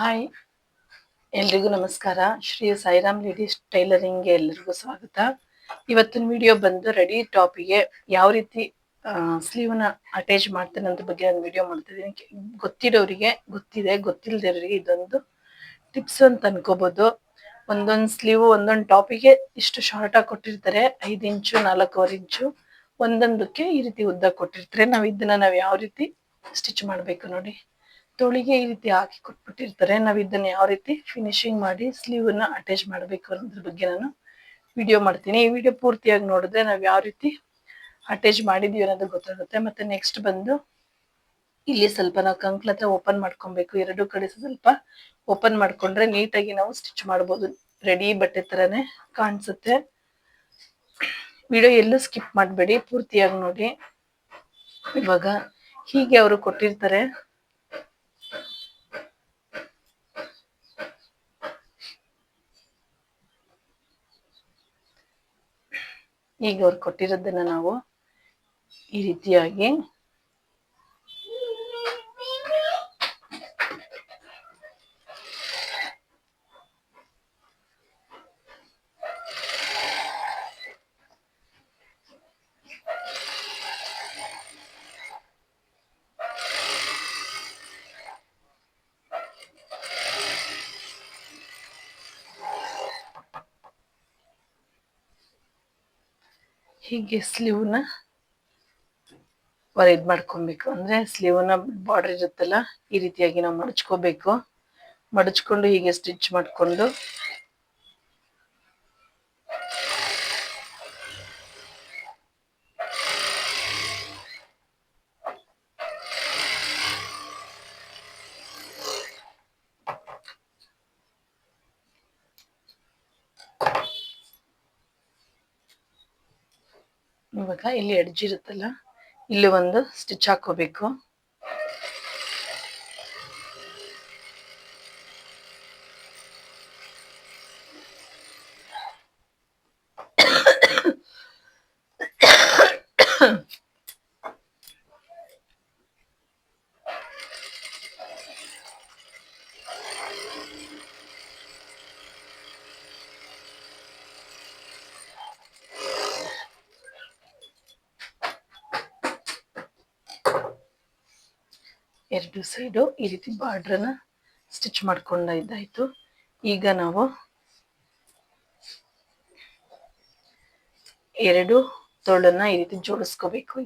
Hi. ಎಲ್ರಿಗೂ ನಮಸ್ಕಾರ. Shri Sairam ladies ಟೈಲರಿಂಗ್ಗೆ ಎಲ್ಲರಿಗೂ ಸ್ವಾಗತ. ಇವತ್ತಿನ ವಿಡಿಯೋ ಬಂದು ರೆಡಿ ಟಾಪಿಗೆ ಯಾವ ರೀತಿ ಸ್ಲೀವ್ನ ಅಟ್ಯಾಚ್ ಮಾಡ್ತೇನೆ ಅಂತ ಬಗ್ಗೆ ನಾನು ವಿಡಿಯೋ ಮಾಡ್ತಿದ್ದೀನಿ. ಗೊತ್ತಿರೋರಿಗೆ, ಗೊತ್ತಿದೆ ಗೊತ್ತಿಲ್ಲದಿರೋರಿಗೆ ಇದೊಂದು ಟಿಪ್ಸ್ ಅಂತ ಅನ್ಕೋಬಹುದು ಒಂದೊಂದು ಸ್ಲೀವ್, ಒಂದೊಂದು ಟಾಪಿಗೆ ಇಷ್ಟು ಶಾರ್ಟ್ ಆಗಿ ಕೊಟ್ಟಿರ್ತಾರೆ. ಐದು ಇಂಚು, ನಾಲ್ಕೂವರೆ ಇಂಚು, ಒಂದೊಂದಕ್ಕೆ ಈ ರೀತಿ ಉದ್ದ ಕೊಟ್ಟಿರ್ತಾರೆ. ನಾವು ಇದನ್ನ ನಾವು ಯಾವ ರೀತಿ ಸ್ಟಿಚ್ ಮಾಡಬೇಕು ನೋಡಿ. ತೊಳಿಗೆ ಈ ರೀತಿ ಹಾಕಿ ಕೊಟ್ಬಿಟ್ಟಿರ್ತಾರೆ. ನಾವು ಇದನ್ನ ಯಾವ ರೀತಿ ಫಿನಿಶಿಂಗ್ ಮಾಡಿ ಸ್ಲೀವ್ ಅನ್ನ ಅಟ್ಯಾಚ್ ಮಾಡಬೇಕು ಅನ್ನೋದ್ರ ಬಗ್ಗೆ ನಾನು ವಿಡಿಯೋ ಮಾಡ್ತೀನಿ. ಈ ವಿಡಿಯೋ ಪೂರ್ತಿಯಾಗಿ ನೋಡಿದ್ರೆ ನಾವು ಯಾವ ರೀತಿ ಅಟ್ಯಾಚ್ ಮಾಡಿದೀವಿ ಅನ್ನೋದು ಗೊತ್ತಾಗುತ್ತೆ. ಮತ್ತೆ ನೆಕ್ಸ್ಟ್ ಬಂದು ಇಲ್ಲಿ ಸ್ವಲ್ಪ ನಾವು ಕಂಕ್ಲ ಹತ್ರ ಓಪನ್ ಮಾಡ್ಕೊಬೇಕು. ಎರಡು ಕಡೆ ಸ್ವಲ್ಪ ಓಪನ್ ಮಾಡ್ಕೊಂಡ್ರೆ ನೀಟಾಗಿ ನಾವು ಸ್ಟಿಚ್ ಮಾಡ್ಬೋದು. ರೆಡಿ ಬಟ್ಟೆ ತರನೇ ಕಾಣಿಸುತ್ತೆ. ವಿಡಿಯೋ ಎಲ್ಲೂ ಸ್ಕಿಪ್ ಮಾಡಬೇಡಿ. ಪೂರ್ತಿಯಾಗಿ ನೋಡಿ. ಇವಾಗ ಹೀಗೆ ಅವರು ಕೊಟ್ಟಿರ್ತಾರೆ. ಈಗ ಅವ್ರು ಕೊಟ್ಟಿರೋದನ್ನ ನಾವು ಈ ರೀತಿಯಾಗಿ ಹೀಗೆ ಸ್ಲೀವ್ನ ಇದು ಮಾಡ್ಕೊಬೇಕು. ಅಂದ್ರೆ ಸ್ಲೀವ್ನ ಬಾರ್ಡರ್ ಇರುತ್ತಲ್ಲ, ಈ ರೀತಿಯಾಗಿ ನಾವು ಮಡಚ್ಕೋಬೇಕು. ಮಡಚ್ಕೊಂಡು ಹೀಗೆ ಸ್ಟಿಚ್ ಮಾಡಿಕೊಂಡು ಇವಾಗ ಇಲ್ಲಿ ಎಡ್ಜ್ ಇರುತ್ತಲ್ಲ ಇಲ್ಲಿ ಒಂದು ಸ್ಟಿಚ್ ಹಾಕೋಬೇಕು. ಎರಡು ಸೈಡು ಈ ರೀತಿ ಬಾರ್ಡ್ರನ್ನ ಸ್ಟಿಚ್ ಮಾಡ್ಕೊಂಡ ಇದ್ದಾಯಿತು. ಈಗ ನಾವು ಎರಡು ತೋಳನ್ನ ಈ ರೀತಿ ಜೋಡಿಸ್ಕೋಬೇಕು.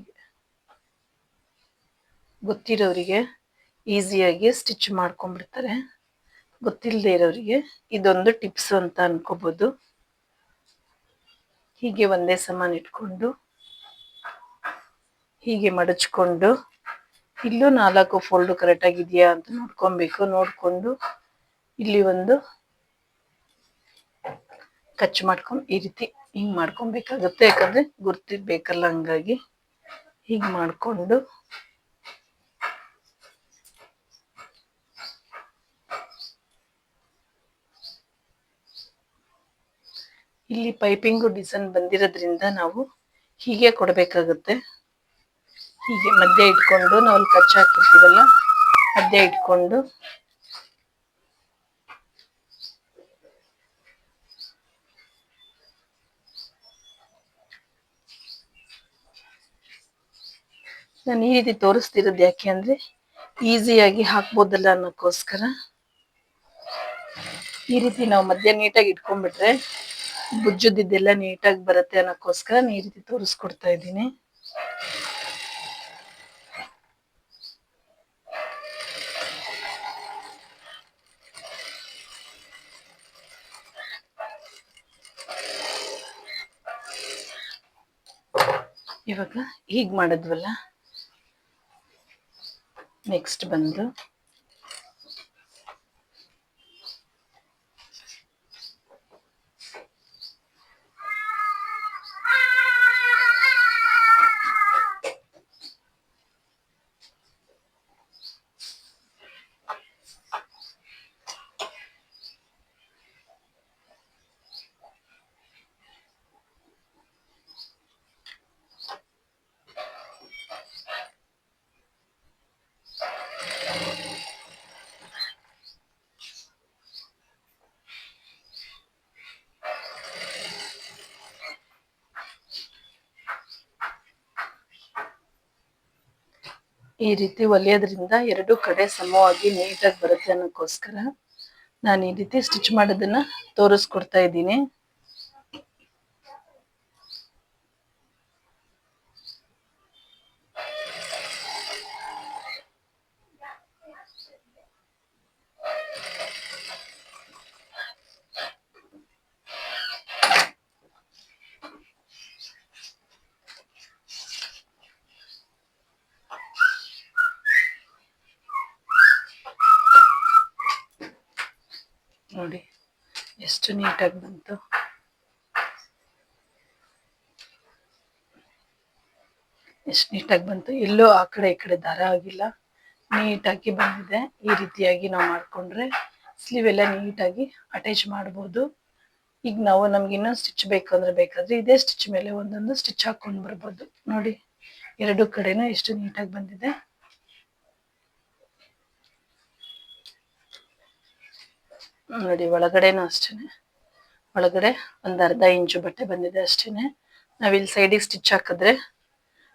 ಗೊತ್ತಿರೋರಿಗೆ ಈಸಿಯಾಗಿ ಸ್ಟಿಚ್ ಮಾಡ್ಕೊಂಡ್ಬಿಡ್ತಾರೆ. ಗೊತ್ತಿಲ್ಲದೆ ಇರೋರಿಗೆ ಇದೊಂದು ಟಿಪ್ಸ್ ಅಂತ ಅನ್ಕೋಬಹುದು ಹೀಗೆ ಒಂದೇ ಸಮಾನ ಇಟ್ಕೊಂಡು ಹೀಗೆ ಮಡಚ್ಕೊಂಡು ಇಲ್ಲೂ ನಾಲ್ಕು ಫೋಲ್ಡ್ ಕರೆಕ್ಟ್ ಆಗಿದೆಯಾ ಅಂತ ನೋಡ್ಕೊಬೇಕು, ನೋಡಿಕೊಂಡು ಇಲ್ಲಿ ಒಂದು ಕಚ್ ಮಾಡ್ಕೊಂಡು ಈ ರೀತಿ ಹಿಂಗೆ ಮಾಡ್ಕೊಬೇಕಾಗುತ್ತೆ. ಯಾಕಂದ್ರೆ ಗುರ್ತಿರ್ಬೇಕಲ್ಲ ಹಂಗಾಗಿ. ಹೀಗೆ ಮಾಡ್ಕೊಂಡು ಇಲ್ಲಿ ಪೈಪಿಂಗು ಡಿಸೈನ್ ಬಂದಿರೋದ್ರಿಂದ ನಾವು ಹೀಗೆ ಕೊಡಬೇಕಾಗುತ್ತೆ. ಹೀಗೆ ಮಧ್ಯ ಇಟ್ಕೊಂಡು ನಾವು ಕಚ್ಚ ಹಾಕಿರ್ತೀವಲ್ಲ, ಮಧ್ಯ ಇಟ್ಕೊಂಡು. ನಾನು ಈ ರೀತಿ ತೋರಿಸ್ತಿರೋದು ಯಾಕೆ ಅಂದ್ರೆ ಈಸಿಯಾಗಿ ಹಾಕ್ಬೋದಲ್ಲ ಅನ್ನೋಕ್ಕೋಸ್ಕರ. ಈ ರೀತಿ ನಾವು ಮಧ್ಯ ನೀಟಾಗಿ ಇಟ್ಕೊಂಡ್ಬಿಟ್ರೆ ಬುಜ್ಜದಿದ್ದೆಲ್ಲ ನೀಟಾಗಿ ಬರುತ್ತೆ ಅನ್ನೋಕ್ಕೋಸ್ಕರ ಈ ರೀತಿ ತೋರಿಸ್ಕೊಡ್ತಾ ಇದ್ದೀನಿ. ಇವಾಗ ಹೀಗೆ ಮಾಡಿದ್ವಲ್ಲ? ನೆಕ್ಸ್ಟ್ ಬಂದು. ಈ ರೀತಿ ಒಲಿಯೋದ್ರಿಂದ ಎರಡು ಕಡೆ ಸಮವಾಗಿ ನೀಟಾಗಿ ಬರುತ್ತೆ ಅನ್ನೋಕ್ಕೋಸ್ಕರ ನಾನು ಈ ರೀತಿ ಸ್ಟಿಚ್ ಮಾಡೋದನ್ನ ತೋರಿಸ್ಕೊಡ್ತಾ ಇದ್ದೀನಿ. ನೋಡಿ. ಎಷ್ಟು ನೀಟಾಗಿ ಬಂತು. ಎಷ್ಟು ನೀಟಾಗಿ ಬಂತು. ಎಲ್ಲೋ ಆ ಕಡೆ ಈ ಕಡೆ ದಾರ ಆಗಿಲ್ಲ. ನೀಟಾಗಿ ಬಂದಿದೆ. ಈ ರೀತಿಯಾಗಿ ನಾವು ಮಾಡಿಕೊಂಡ್ರೆ ಸ್ಲೀವ್ ಎಲ್ಲ ನೀಟಾಗಿ ಅಟ್ಯಾಚ್ ಮಾಡ್ಬೋದು. ಈಗ ನಾವು ನಮ್ಗೆ ಇನ್ನೊಂದು ಸ್ಟಿಚ್ ಬೇಕು ಅಂದ್ರೆ ಬೇಕಾದ್ರೆ ಇದೇ ಸ್ಟಿಚ್ ಮೇಲೆ ಒಂದೊಂದು ಸ್ಟಿಚ್ ಹಾಕೊಂಡು ಬರ್ಬೋದು. ನೋಡಿ, ಎರಡು ಕಡೆನೂ ಎಷ್ಟು ನೀಟಾಗಿ ಬಂದಿದೆ. ನೋಡಿ, ಒಳಗಡೆನೂ ಅಷ್ಟೇ ಒಳಗಡೆ ಒಂದು ಅರ್ಧ ಇಂಚು ಬಟ್ಟೆ ಬಂದಿದೆ ಅಷ್ಟೇನೆ. ನಾವಿಲ್ಲಿ ಸೈಡಿಗೆ ಸ್ಟಿಚ್ ಹಾಕಿದ್ರೆ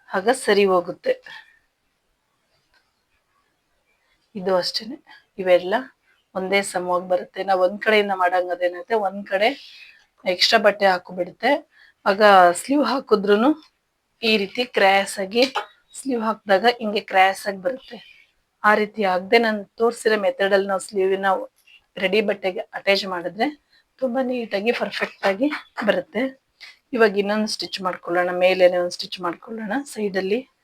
ಆಗ ಸರಿ ಹೋಗುತ್ತೆ. ಇದು ಅಷ್ಟೇ ಇವೆಲ್ಲ ಒಂದೇ ಸಮವಾಗಿ ಬರುತ್ತೆ. ನಾವು ಒಂದು ಕಡೆಯಿಂದ ಮಾಡೋಂಗದೇನೈತೆ ಒಂದು ಕಡೆ ಎಕ್ಸ್ಟ್ರಾ ಬಟ್ಟೆ ಹಾಕೊಬಿಡುತ್ತೆ. ಆಗ ಸ್ಲೀವ್ ಹಾಕಿದ್ರು ಈ ರೀತಿ ಕ್ರ್ಯಾಸ್ ಆಗಿ ಸ್ಲೀವ್ ಹಾಕಿದಾಗ ಹಿಂಗೆ ಕ್ರ್ಯಾಸ್ ಆಗಿ ಬರುತ್ತೆ. ಆ ರೀತಿ ಆಗದೆ ನಾನು ತೋರಿಸಿರೋ ಮೆಥಡಲ್ಲಿ ನಾವು ಸ್ಲೀವಿನ ರೆಡಿ ಬಟ್ಟೆಗೆ ಅಟ್ಯಾಚ್ ಮಾಡಿದ್ರೆ ತುಂಬಾ ನೀಟಾಗಿ ಪರ್ಫೆಕ್ಟ್ ಆಗಿ ಬರುತ್ತೆ. ಇವಾಗ ಇನ್ನೊಂದು ಸ್ಟಿಚ್ ಮಾಡ್ಕೊಳ್ಳೋಣ, ಮೇಲೇನೆ ಒಂದು ಸ್ಟಿಚ್ ಮಾಡ್ಕೊಳ್ಳೋಣ ಸೈಡಲ್ಲಿ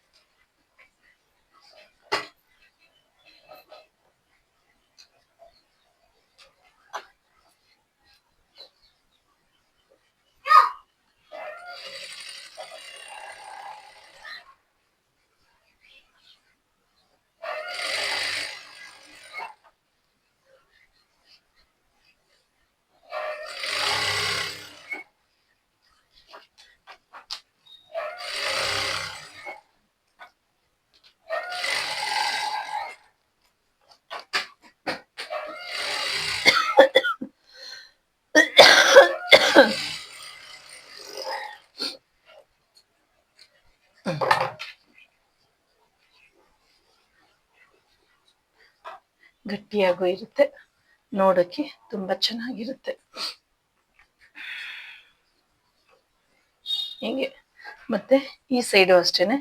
ಗಟ್ಟಿಯಾಗೂ ಇರುತ್ತೆ. ನೋಡೋಕೆ ತುಂಬಾ ಚೆನ್ನಾಗಿರುತ್ತೆ. ಹೀಗೆ. ಮತ್ತೆ ಈ ಸೈಡು ಅಷ್ಟೇನೆ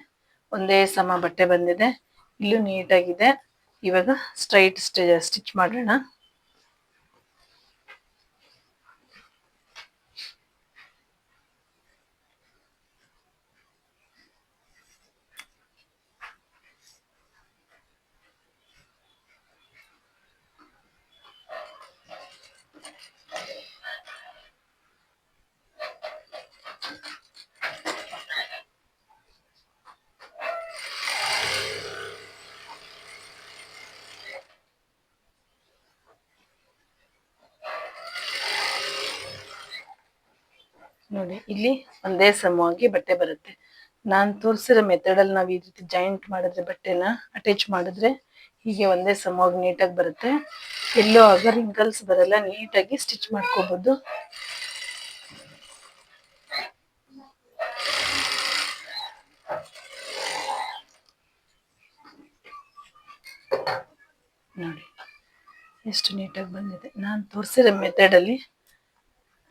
ಒಂದೇ ಸಮ ಬಟ್ಟೆ ಬಂದಿದೆ. ಇಲ್ಲೂ ನೀಟಾಗಿದೆ. ಇವಾಗ ಸ್ಟ್ರೈಟ್ ಸ್ಟಿಚ್ ಮಾಡೋಣ. ನೋಡಿ, ಇಲ್ಲಿ ಒಂದೇ ಸಮವಾಗಿ ಬಟ್ಟೆ ಬರುತ್ತೆ. ನಾನು ತೋರಿಸಿರೋ ಮೆಥಡಲ್ಲಿ ನಾವು ಈ ರೀತಿ ಜಾಯಿಂಟ್ ಮಾಡಿದ್ರೆ ಬಟ್ಟೆನ ಅಟ್ಯಾಚ್ ಮಾಡಿದ್ರೆ ಹೀಗೆ ಒಂದೇ ಸಮವಾಗಿ ನೀಟಾಗಿ ಬರುತ್ತೆ. ಎಲ್ಲೋ ಆಗ ರಿಂಕಲ್ಸ್ ಬರಲ್ಲ ನೀಟಾಗಿ ಸ್ಟಿಚ್ ಮಾಡ್ಕೋಬಹುದು ನೋಡಿ, ಎಷ್ಟು ನೀಟಾಗಿ ಬಂದಿದೆ. ನಾನು ತೋರಿಸಿರೋ ಮೆಥಡಲ್ಲಿ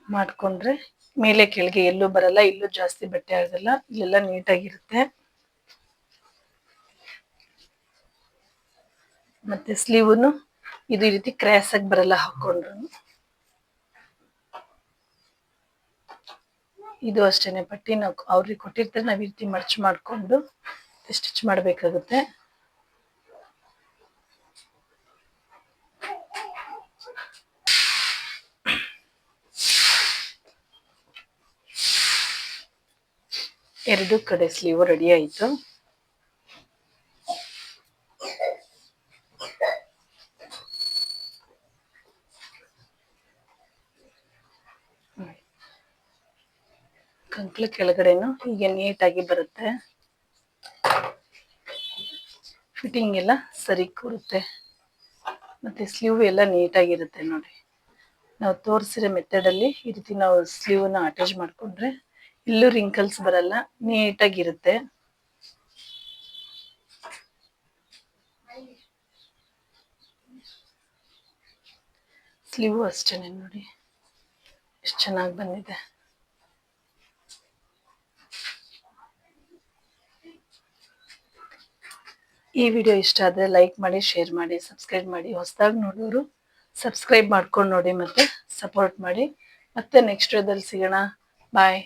ಮಾಡಿಕೊಂಡ್ರೆ ಮೇಲೆ ಕೆಳಗೆ ಎಲ್ಲೂ ಬರಲ್ಲ, ಇಲ್ಲೂ ಜಾಸ್ತಿ ಬಟ್ಟೆ ಆಗಲ್ಲ, ಇಲ್ಲೆಲ್ಲ ನೀಟಾಗಿರುತ್ತೆ. ಮತ್ತೆ ಸ್ಲೀವ್ನು ಇದು ಈ ರೀತಿ ಕ್ರ್ಯಾಸ್ ಆಗಿ ಬರಲ್ಲ ಹಾಕೊಂಡ್ರು ಇದು ಅಷ್ಟೇನೆ ಪಟ್ಟಿ ನಾವು ಅವ್ರಿಗೆ ಕೊಟ್ಟಿರ್ತಾರೆ, ನಾವು ಈ ರೀತಿ ಮರ್ಚ್ ಮಾಡಿಕೊಂಡು ಸ್ಟಿಚ್ ಮಾಡಬೇಕಾಗುತ್ತೆ. ಎರಡು ಕಡೆ ಸ್ಲೀವ್ ರೆಡಿ ಆಯಿತು. ಕಂಕ್ಳ ಕೆಳಗಡೆನು ಹೀಗೆ ನೀಟಾಗಿ ಬರುತ್ತೆ. ಫಿಟ್ಟಿಂಗ್ ಎಲ್ಲ ಸರಿ ಕೂರುತ್ತೆ. ಮತ್ತೆ ಸ್ಲೀವ್ ಎಲ್ಲ ನೀಟಾಗಿರುತ್ತೆ ನೋಡಿ. ನಾವು ತೋರಿಸಿರೋ ಮೆಥಡಲ್ಲಿ ಈ ರೀತಿ ನಾವು ಸ್ಲೀವನ್ನ ಅಟ್ಯಾಚ್ ಮಾಡಿಕೊಂಡ್ರೆ ಇಲ್ಲೂ ರಿಂಕಲ್ಸ್ ಬರಲ್ಲ ನೀಟಾಗಿರುತ್ತೆ ಸ್ಲೀವ್ ಅಷ್ಟೇ ನೋಡಿ. ಎಷ್ಟು ಚೆನ್ನಾಗಿ ಬಂದಿದೆ. ಈ ವಿಡಿಯೋ ಇಷ್ಟ ಆದರೆ ಲೈಕ್ ಮಾಡಿ, ಶೇರ್ ಮಾಡಿ, ಸಬ್ಸ್ಕ್ರೈಬ್ ಮಾಡಿ. ಹೊಸದಾಗಿ ನೋಡೋರು ಸಬ್ಸ್ಕ್ರೈಬ್ ಮಾಡ್ಕೊಂಡು ನೋಡಿ ಮತ್ತೆ ಸಪೋರ್ಟ್ ಮಾಡಿ. ಮತ್ತೆ ನೆಕ್ಸ್ಟ್ ವಿಡಿಯೋದಲ್ಲಿ ಸಿಗೋಣ. ಬಾಯ್